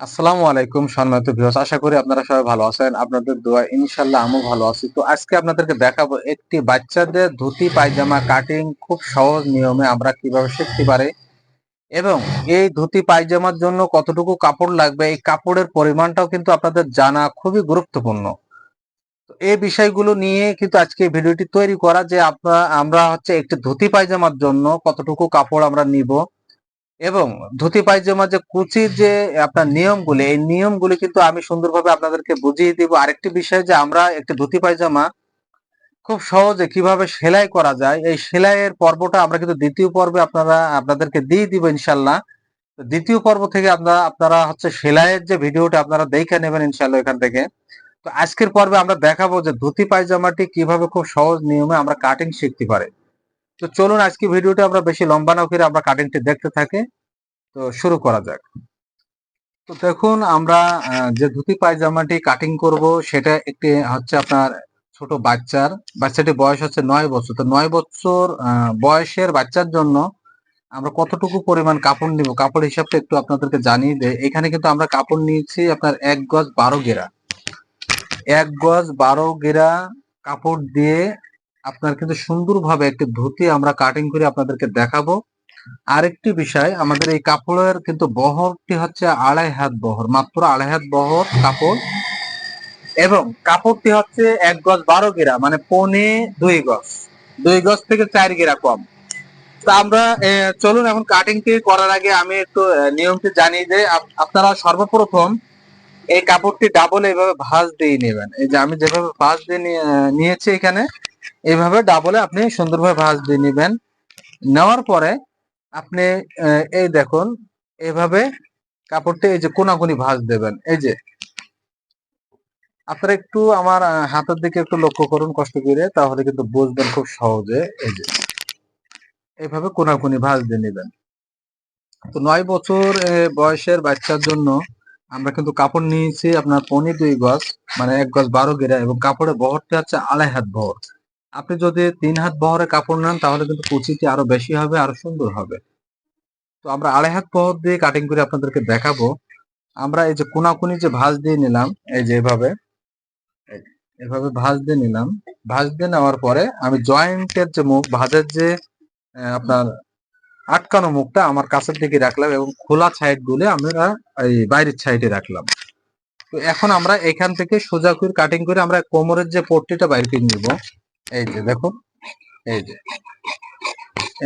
আসসালামু আলাইকুম সম্মানিত ভিউয়ার্স আশা করি আপনারা সবাই ভালো আছেন। আপনাদের দোয়া ইনশাল্লাহ আমিও ভালো আছি। তো আজকে আপনাদেরকে দেখাবো একটি বাচ্চাদের ধুতি, পায়জামা কাটিং খুব সহজ নিয়মে আমরা কীভাবে শিখতে পারি এবং এই ধুতি, পায়জামার জন্য কতটুকু কাপড় লাগবে, এই কাপড়ের পরিমাণটাও কিন্তু আপনাদের জানা খুবই গুরুত্বপূর্ণ। তো এই বিষয়গুলো নিয়ে কিন্তু আজকে ভিডিওটি তৈরি করা যে আপনারা, আমরা হচ্ছে একটি ধুতি, পায়জামার জন্য কতটুকু কাপড় আমরা নিব। এবং ধুতি পায়জামা যে কুচির যে আপনার নিয়মগুলি, এই নিয়মগুলি কিন্তু আমি সুন্দরভাবে আপনাদেরকে বুঝিয়ে দিব। আরেকটি বিষয় যে আমরা একটি ধুতি পায়জামা খুব সহজে কীভাবে সেলাই করা যায়, এই সেলাইয়ের পর্বটা আমরা কিন্তু দ্বিতীয় পর্বে আপনারা, আপনাদেরকে দিয়ে দিব ইনশাল্লাহ। দ্বিতীয় পর্ব থেকে আপনারা আপনারা হচ্ছে সেলাইয়ের যে ভিডিওটা আপনারা দেখে নেবেন ইনশাল্লাহ এখান থেকে। তো আজকের পর্বে আমরা দেখাবো যে ধুতি পায়জামাটি কীভাবে খুব সহজ নিয়মে আমরা কাটিং শিখতে পারি। তো চলুন আজকে ভিডিওটা আমরা বেশি লম্বা না করে আমরা কাটিংটি দেখতে থাকি। তো শুরু করা যাক। তো দেখুন, আমরা যে ধুতি পায়জামাটি কাটিং করব, সেটা একটি হচ্ছে আপনার ছোট বাচ্চার। বাচ্চাটির বয়স হচ্ছে নয় বছর। তো নয় বছর বয়সের বাচ্চার জন্য আমরা কতটুকু পরিমাণ কাপড় নিব? কাপড় হিসাবটা একটু আপনাদেরকে জানিয়ে দেয় এখানে কিন্তু আমরা কাপড় নিয়েছি আপনার এক গজ বারো গেরা। এক গজ বারো গেরা কাপড় দিয়ে আপনার কিন্তু সুন্দরভাবে একটি ধুতি আমরা কাটিং করে আপনাদেরকে দেখাবো। আরেকটি বিষয়, আমাদের এই কাপড়ের কিন্তু বহরটি হচ্ছে আড়াই হাত বহর, মাত্র আড়াই হাত বহর কাপড়। এবং কাপড়টি হচ্ছে এক গজ বারো গেরা মানে পনে দুই গজ দুই গজ থেকে চার গেরা কম। তা আমরা চলুন এখন কাটিংটি করার আগে আমি একটু নিয়মটি জানিয়ে আপ- আপনারা সর্বপ্রথম এই কাপড়টি ডাবল এইভাবে ভাঁজ দিয়ে নেবেন। এই যে আমি যেভাবে ভাঁজ দিয়ে নিয়ে- নিয়েছি এখানে এইভাবে ডাবলে আপনি সুন্দরভাবে ভাঁজ দিয়ে নেবেন। নেওয়ার পরে আপনি এই দেখুন, এভাবে কাপড়টা এই যে কোনাকুনি ভাঁজ দেবেন। এই যে, আপনারা একটু আমার হাতের দিকে একটু লক্ষ্য করুন কষ্ট করে, তাহলে কিন্তু বুঝবেন খুব সহজে। এই যে এইভাবে কোনাকুনি ভাঁজ দিয়ে নেবেন। তো নয় বছর বয়সের বাচ্চার জন্য আমরা কিন্তু কাপড় নিয়েছি আপনার পনি দুই গজ মানে এক গজ বারো গেরা, এবং কাপড়ের বহরটা হচ্ছে আড়াই হাত বহর। আপনি যদি তিন হাত বহরে কাপড় নেন, তাহলে কিন্তু কুচিটি আরও বেশি হবে, আরও সুন্দর হবে। তো আমরা আড়াই হাত বহর দিয়ে কাটিং করে আপনাদেরকে দেখাবো। আমরা এই যে কোনাকুনি যে ভাঁজ দিয়ে নিলাম, এই যে এভাবে এভাবে ভাঁজ দিয়ে নিলাম। ভাঁজ দিয়ে নেওয়ার পরে আমি জয়েন্টের যে মুখ, ভাঁজের যে আপনার আটকানো মুখটা আমার কাছের দিকে রাখলাম এবং খোলা সাইডগুলো আমরা এই বাইরের সাইডে রাখলাম। তো এখন আমরা এখান থেকে সোজা করে কাটিং করে আমরা কোমরের যে পট্টিটা বাইর করে নিব এই যে দেখুন এই যে।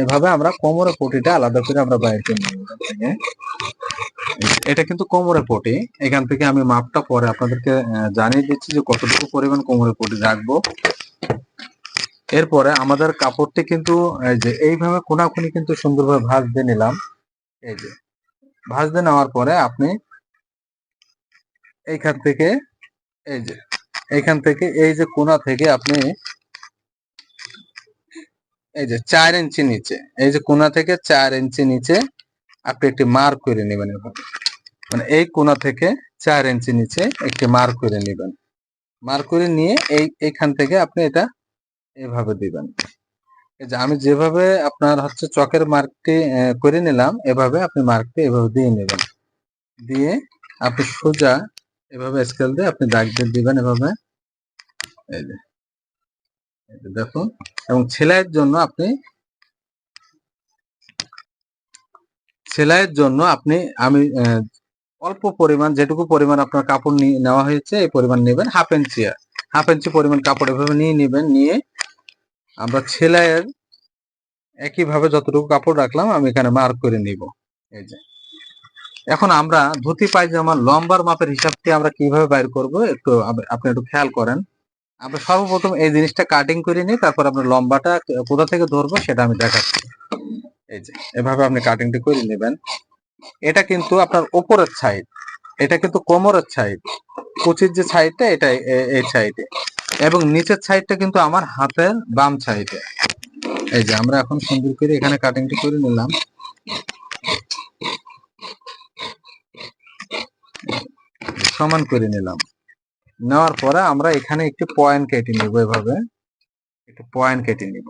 এভাবে আমরা কোমরের পটিটা আলাদা করে আমরা বাইর করে নিব এখান থেকে। এই যে, এটা কিন্তু কোমরের পটি। এখান থেকে আমি মাপটা পরে আপনাদেরকে জানিয়ে দিচ্ছি যে কতটুকু পরিমাণ কোমরের পটি রাখব। এরপরে আমাদের কাপড়টি কিন্তু এই যে এইভাবে কোনাকুনি কিন্তু সুন্দরভাবে ভাঁজ দিয়ে নিলাম। এই যে ভাঁজ দিয়ে নেওয়ার পরে আপনি এইখান থেকে এই যে এইখান থেকে এই যে কোনা থেকে আপনি এই যে চার ইঞ্চি নিচে, এই যে কোনা থেকে চার ইঞ্চি নিচে আপনি একটি মার্ক করে নেবেন এভাবে মানে এই কোনা থেকে চার ইঞ্চি নিচে একটি মার্ক করে নেবেন। মার্ক করে নিয়ে এই, এইখান থেকে আপনি এটা এভাবে দিবেন। এই যে আমি যেভাবে আপনার হচ্ছে চকের মার্কটি করে নিলাম, এভাবে আপনি মার্কটি এভাবে দিয়ে নেবেন। দিয়ে আপনি সোজা এভাবে স্কেল দিয়ে আপনি দাগ দিয়ে দিবেন এভাবে। এই যে দেখুন, এবং সেলাইয়ের জন্য আপনি সেলাইয়ের জন্য আপনি, আমি অল্প পরিমাণ, যেটুকু পরিমাণ আপনার কাপড় নেওয়া হয়েছে, এই পরিমাণ নেবেন হাফ ইঞ্চি হাফ ইঞ্চি পরিমাণ কাপড় এভাবে নিয়ে নেবেন, নিয়ে আমরা সেলাইয়ের একইভাবে যতটুকু কাপড় রাখলাম, আমি এখানে মার্ক করে নিব, এই যে। এখন আমরা ধুতি পায়জামার লম্বার মাপের হিসাবটি আমরা কীভাবে বাইর করব, একটু আপনি একটু খেয়াল করেন। আমরা সর্বপ্রথম এই জিনিসটা কাটিং করে নিই, তারপর আপনার লম্বাটা কোথা থেকে ধরবো সেটা আমি দেখাচ্ছি। এই যে, এভাবে আপনি কাটিংটি করে নেবেন। এটা কিন্তু আপনার উপরের সাইড এটা কিন্তু কোমরের সাইড কুচির যে সাইডটা এটা এই সাইডে এবং নিচের সাইডটা কিন্তু আমার হাতের বাম সাইডে এই যে, আমরা এখন সুন্দর করে এখানে কাটিংটি করে নিলাম। সমান করে নিলাম। নেওয়ার পরে আমরা এখানে একটি পয়েন্ট কেটে নিব এভাবে। একটু পয়েন্ট কেটে নিব।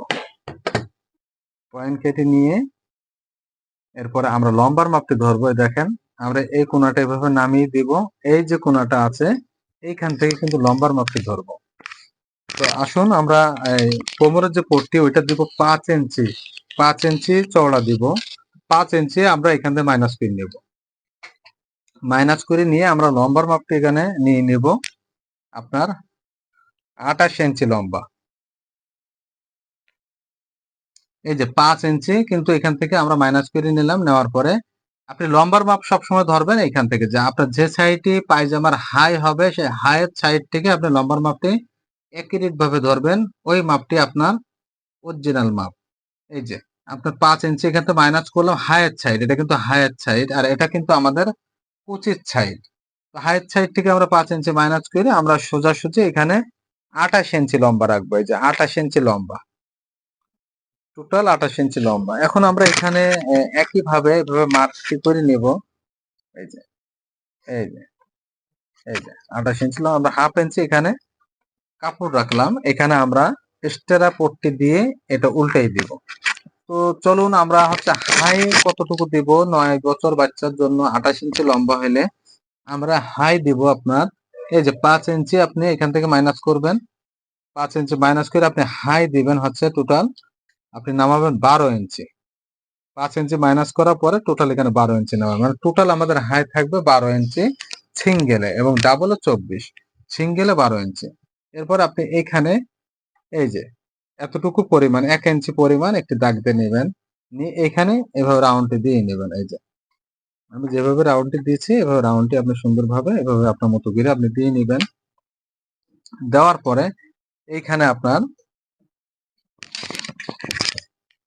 পয়েন্ট কেটে নিয়ে এরপরে আমরা লম্বার মাপটি ধরবো দেখেন। আমরা এই কোনাটা এভাবে নামিয়ে দিব। এই যে কোনাটা আছে, এইখান থেকে কিন্তু লম্বার মাপটি ধরবো। তো আসুন আমরা কোমরের যে পট্টি ওইটা দিব পাঁচ ইঞ্চি। পাঁচ ইঞ্চি চওড়া দিব। পাঁচ ইঞ্চি আমরা এখান থেকে মাইনাস করে নেব। মাইনাস করে নিয়ে আমরা লম্বার মাপটি এখানে নিয়ে নেব। আপনার আঠাশ ইঞ্চি লম্বা। এই যে পাঁচ ইঞ্চি, কিন্তু এখান থেকে আমরা মাইনাস করে নিলাম, নেওয়ার পরে আপনি লম্বার মাপ সবসময় ধরবেন এখান থেকে। যে আপনার যে সাইডটি পায়জামার হাই হবে সেই হাইয়ের সাইড থেকে আপনি লম্বার মাপটি একিরিট ভাবে ধরবেন। ওই মাপটি আপনার অরিজিনাল মাপ। এই যে আপনার পাঁচ ইঞ্চি এখান থেকে মাইনাস করলাম হাইয়ের সাইড এটা কিন্তু হাইয়ের সাইড আর এটা কিন্তু আমাদের উচিত সাইড হাইয়ের সাইড থেকে আমরা পাঁচ ইঞ্চি মাইনাস করে আমরা সোজাসুজি এখানে আঠাশ ইঞ্চি লম্বা রাখব। এই যে আঠাশ ইঞ্চি লম্বা। টোটাল আঠাশ ইঞ্চি লম্বা। এখন আমরা এখানে একই ভাবে এভাবে মার্কটি করে নেব। এই যে এই যে এই যে আঠাশ ইঞ্চি লম্বা। আমরা হাফ ইঞ্চি এখানে কাপড় রাখলাম। এখানে আমরা এক্সট্রা পট্টি দিয়ে এটা উল্টাই দিব। তো চলুন আমরা হচ্ছে হাই কতটুকু দিব? নয় বছর বাচ্চার জন্য আঠাশ ইঞ্চি লম্বা হলে আমরা হাই দিব আপনার, এই যে পাঁচ ইঞ্চি আপনি এখান থেকে মাইনাস করবেন। পাঁচ ইঞ্চি মাইনাস করে আপনি হাই দিবেন হচ্ছে টোটাল আপনি নামাবেন বারো ইঞ্চি। পাঁচ ইঞ্চি মাইনাস করার পরে টোটাল এখানে বারো ইঞ্চি নামাবেন। মানে টোটাল আমাদের হাই থাকবে বারো ইঞ্চি সিঙ্গেলে এবং ডাবলে চব্বিশ সিঙ্গেলে বারো ইঞ্চি। এরপর আপনি এখানে এই যে এতটুকু পরিমাণ, এক ইঞ্চি পরিমাণ একটি দাগ দিয়ে নেবেন। নিয়ে এখানে এভাবে রাউন্ডটি দিয়ে নেবেন এই যে। আমি যেভাবে রাউন্ডটি দিয়েছি, এভাবে রাউন্ডটি আপনি সুন্দরভাবে, এভাবে আপনার মতো করে আপনি দিয়ে নেবেন। দেওয়ার পরে এইখানে আপনার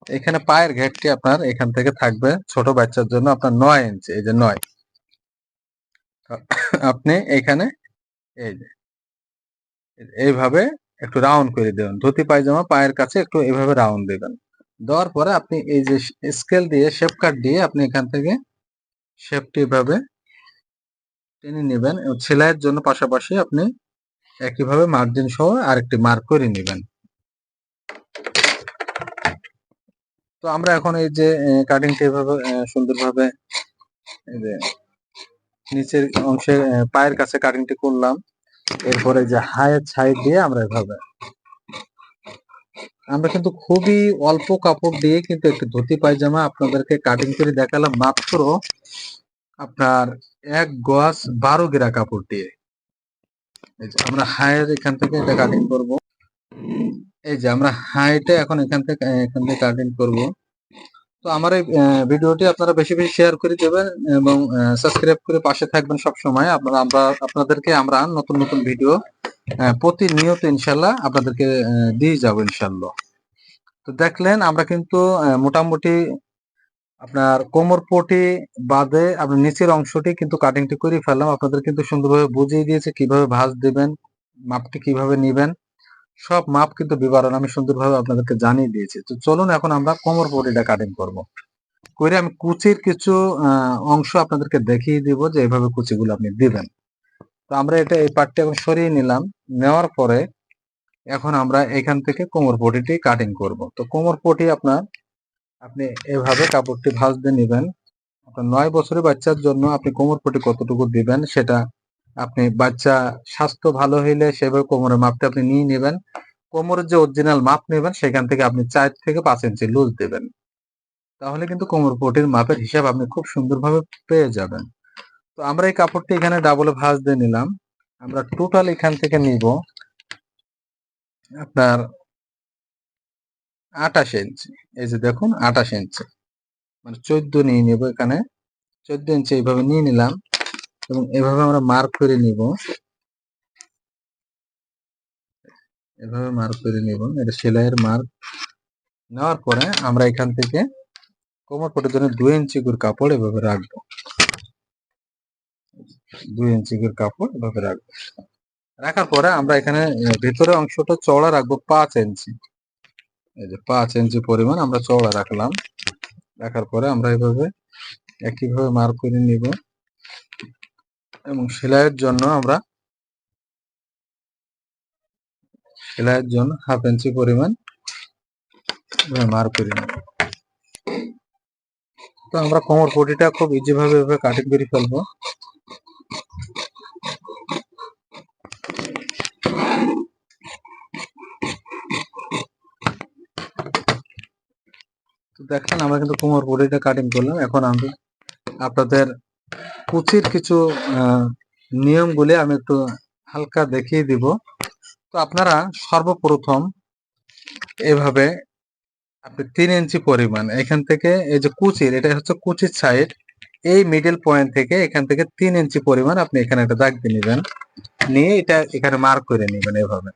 এখানে পায়ের ঘেরটি আপনার এখান থেকে থাকবে ছোট বাচ্চার জন্য আপনার নয় ইঞ্চি এই যে নয়। আপনি এখানে এই যে, এইভাবে একটু রাউন্ড করে দেবেন। ধুতি, পায়জামা, পায়ের কাছে একটু এইভাবে রাউন্ড দেবেন। দেওয়ার পরে আপনি এই যে স্কেল দিয়ে শেপ কাট দিয়ে আপনি এখান থেকে শেপটি এভাবে টেনে নেবেন। সেলাইয়ের জন্য পাশাপাশি আপনি একইভাবে মার্জিন সহ আরেকটি মার্ক করে নেবেন। তো আমরা এখন এই যে কাটিংটা এভাবে সুন্দরভাবে এই যে নিচের অংশে পায়ের কাছে কাটিংটি করলাম। এরপরে যে হায়ের সাইড দিয়ে আমরা এভাবে আমরা কিন্তু খুবই অল্প কাপড় দিয়ে কিন্তু একটি ধুতি পায়জামা আপনাদেরকে কাটিং করে দেখালাম মাত্র আপনার এক গজ বারো গিরা কাপড় দিয়ে। আমরা হায়ের এখান থেকে এটা কাটিং করব। এই যে আমরা হাইটে এখন এখান থেকে এখান থেকে কাটিং করব। তো আমার এই ভিডিওটি আপনারা বেশি বেশি শেয়ার করে দেবেন এবং সাবস্ক্রাইব করে পাশে থাকবেন সব সময় আপনারা, আমরা, আপনাদেরকে আমরা নতুন নতুন ভিডিও প্রতিনিয়ত ইনশাল্লাহ আপনাদেরকে দিয়ে যাব ইনশাল্লাহ। তো দেখলেন, আমরা কিন্তু মোটামুটি আপনার কোমর পটি বাদে আপনার নিচের অংশটি কিন্তু কাটিংটি করে ফেললাম। আপনাদের কিন্তু সুন্দরভাবে বুঝিয়ে দিয়েছে কীভাবে ভাঁজ দিবেন, মাপটি কীভাবে নিবেন। সব মাপ কিন্তু বিবরণ আমি সুন্দরভাবে আপনাদেরকে জানিয়ে দিয়েছি। তো চলুন এখন আমরা কোমর পটিটা কাটিং করব। করে আমি কুচির কিছু অংশ আপনাদেরকে দেখিয়ে দিব যে এইভাবে কুচিগুলো আপনি দিবেন। তো আমরা এটা এই পার্টটি এখন সরিয়ে নিলাম। নেওয়ার পরে এখন আমরা এখান থেকে কোমর পটিটি কাটিং করব। তো কোমর পটি আপনার, আপনি এভাবে কাপড়টি ভাঁজ দিয়ে নেবেন। আপনার নয় বছরের বাচ্চার জন্য আপনি কোমর পটি কতটুকু দিবেন সেটা আপনি বাচ্চা স্বাস্থ্য ভালো হইলে সেভাবে কোমরের মাপটা আপনি নিয়ে নেবেন। কোমরের যে অরিজিনাল মাপ নেবেন, সেখান থেকে আপনি চার থেকে পাঁচ ইঞ্চি লুজ দেবেন। তাহলে কিন্তু কোমর পটির মাপের হিসাব আপনি খুব সুন্দরভাবে পেয়ে যাবেন। তো আমরা এই কাপড়টি এখানে ডাবলে ভাঁজ দিয়ে নিলাম। আমরা টোটাল এখান থেকে নিব আপনার আঠাশ ইঞ্চি এই যে দেখুন, আঠাশ ইঞ্চি মানে চোদ্দ নিয়ে নিব এখানে। চোদ্দ ইঞ্চি এইভাবে নিয়ে নিলাম এবং এভাবে আমরা মার্ক করে নিব। এভাবে মার্ক করে নিব। এটা সেলাইয়ের মার্ক নেওয়ার পরে আমরা এখান থেকে কোমর পটের জন্য দুই ইঞ্চি করে কাপড় এভাবে রাখব। দুই ইঞ্চি করে কাপড় এভাবে রাখব। রাখার পরে আমরা এখানে ভিতরে অংশটা চওড়া রাখব পাঁচ ইঞ্চি এই যে পাঁচ ইঞ্চি পরিমাণ আমরা চওড়া রাখলাম। রাখার পরে আমরা এভাবে একইভাবে মার্ক করে নিব। এবং সেলাইয়ের জন্য আমরা সেলাইয়ের জন্য হাফ ইঞ্চি পরিমাণ মার্ক করে নেব। তো আমরা কোমর পটিটা খুব ইজি ভাবে এভাবে কাটিং করে ফেলব। দেখেন, আমরা কিন্তু কোমর পটিটা কাটিং করলাম। এখন আমি আপনাদের কুচির কিছু নিয়মগুলি আমি একটু হালকা দেখিয়ে দিব। তো আপনারা সর্বপ্রথম এভাবে আপনি তিন ইঞ্চি পরিমাণ, এখান থেকে এই যে কুচির, এটা হচ্ছে কুচির সাইড এই মিডল পয়েন্ট থেকে এখান থেকে তিন ইঞ্চি পরিমাণ আপনি এখানে একটা দাগ দিয়ে নেবেন। নিয়ে এটা এখানে মার্ক করে নেবেন এভাবে।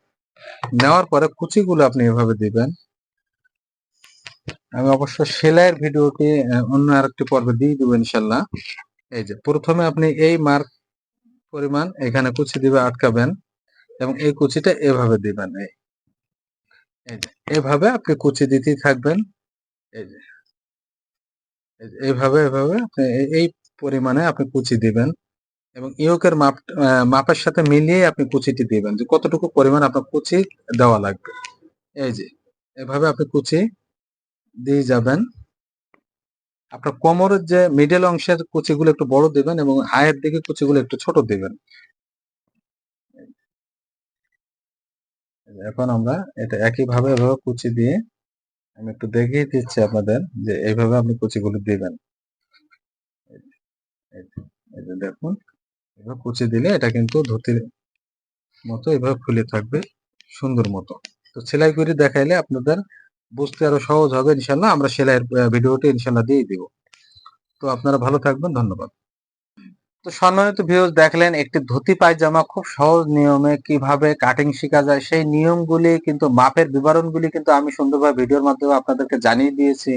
নেওয়ার পরে কুচিগুলো আপনি এভাবে দিবেন। আমি অবশ্য সেলাইয়ের ভিডিওটি অন্য আরেকটি পর্বে দিয়ে দেবো ইনশাল্লাহ এই যে, প্রথমে আপনি এই মার্ক পরিমাণ এখানে কুচি দিবে, আটকাবেন, এবং এই কুচিটা এভাবে দিবেন, এই। এভাবে আপনি কুচি দিতেই থাকবেন, এই যে। এভাবে এভাবে আপনি এই পরিমাণে আপনি কুচি দিবেন, এবং ইয়োকের মাপ মাপের সাথে মিলিয়ে আপনি কুচিটি দিবেন, যে কতটুকু পরিমাণ আপনার কুচি দেওয়া লাগবে। এই যে, এভাবে আপনি কুচি দিয়ে যাবেন। আপনার কোমরের যে মিডল অংশের কুচিগুলো একটু বড় দিবেন এবং হায়ের দিকে কুচিগুলো একটু ছোট দিবেন। এখন আমরা এটা একইভাবে এভাবে কুচি দিয়ে আমি একটু দেখিয়ে দিচ্ছি আপনাদের যে এইভাবে আপনি কুচিগুলো দিবেন। দেখুন এবার কুচি দিলে এটা কিন্তু ধুতির মতো এভাবে ফুলে থাকবে, সুন্দর মতো। তো সেলাই করে দেখাইলে আপনাদের বুঝতে আরও সহজ হবে, ইনশাল্লাহ। আমরা সেলাইয়ের ভিডিওটি ইনশাল্লাহ দিয়ে দিব। তো আপনারা ভালো থাকবেন, ধন্যবাদ। তো সম্মানিত ভিউজ দেখলেন একটি ধুতি পায়জামা খুব সহজ নিয়মে কীভাবে কাটিং শেখা যায়, সেই নিয়মগুলি কিন্তু, মাপের বিবরণগুলি কিন্তু আমি সুন্দরভাবে ভিডিওর মাধ্যমে আপনাদেরকে জানিয়ে দিয়েছি।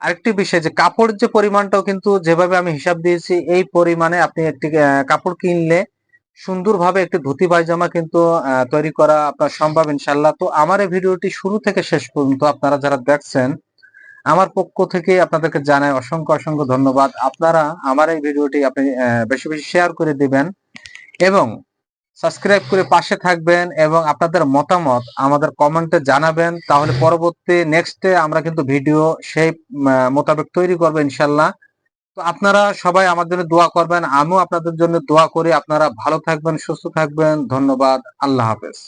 আরেকটি বিষয় যে, কাপড়ের যে পরিমাণটাও কিন্তু যেভাবে আমি হিসাব দিয়েছি, এই পরিমাণে আপনি একটি কাপড় কিনলে সুন্দরভাবে একটি ধুতি পায়জামা কিন্তু তৈরি করা আপনার সম্ভব ইনশাল্লাহ তো আমার এই ভিডিওটি শুরু থেকে শেষ পর্যন্ত আপনারা যারা দেখছেন, আমার পক্ষ থেকে আপনাদেরকে জানাই অসংখ্য অসংখ্য ধন্যবাদ। আপনারা আমার এই ভিডিওটি আপনি বেশি বেশি শেয়ার করে দিবেন এবং সাবস্ক্রাইব করে পাশে থাকবেন এবং আপনাদের মতামত আমাদের কমেন্টে জানাবেন। তাহলে পরবর্তী নেক্সটে আমরা কিন্তু ভিডিও সেই মোতাবেক তৈরি করব ইনশাল্লাহ তো আপনারা সবাই আমার জন্য দোয়া করবেন। আমিও আপনাদের জন্য দোয়া করি। আপনারা ভালো থাকবেন, সুস্থ থাকবেন। ধন্যবাদ। আল্লাহ হাফেজ।